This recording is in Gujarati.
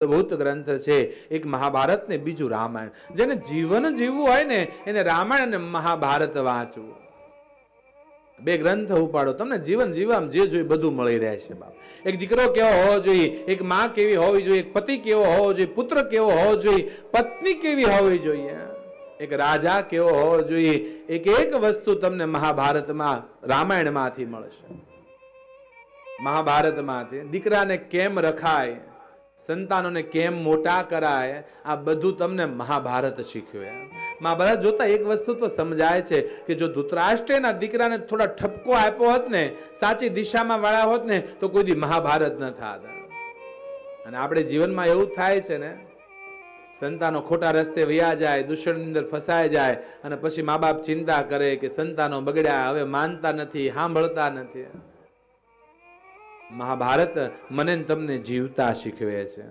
અદ્ભુત ગ્રંથ છે. એક મહાભારત ને બીજું રામાયણ. જેને જીવન જીવવું હોય ને, એને રામાયણ અને મહાભારત વાંચવું. બે ગ્રંથ ઉપાડો, તમને જીવન જીવવામાં જે જોઈએ બધું મળી રહેશે બાપ. એક દીકરો કેવો હોવો જોઈએ, એક માં કેવી હોવી જોઈએ, એક પતિ કેવો હોવો જોઈએ, પુત્ર કેવો હોવો જોઈએ, પત્ની કેવી હોવી જોઈએ? એક રાજા કેવો હોવો જોઈએ, એક એક વસ્તુ તમને મહાભારતમાં, રામાયણમાંથી મળશે. મહાભારતમાંથી દીકરાને કેમ રખાય? સંતાનોને કેમ મોટા કરાય? આ બધું તમને મહાભારત શીખ્યું મહાભારત જોતા એક વસ્તુ તો સમજાય છે કે જો ધૃતરાષ્ટ્રના દીકરાને થોડા ઠપકો આપ્યો હોત ને, સાચી દિશામાં વાળા હોત ને, તો કોઈ દી મહાભારત ન થાત. અને આપણે જીવનમાં એવું થાય છે ને, સંતાનો ખોટા રસ્તે વયા જાય, દૂષણની અંદર ફસાઈ જાય, અને પછી મા બાપ ચિંતા કરે કે સંતાનો બગડ્યા, હવે માનતા નથી, સાંભળતા નથી. મહાભારત મને તમને જીવતા શીખવે છે.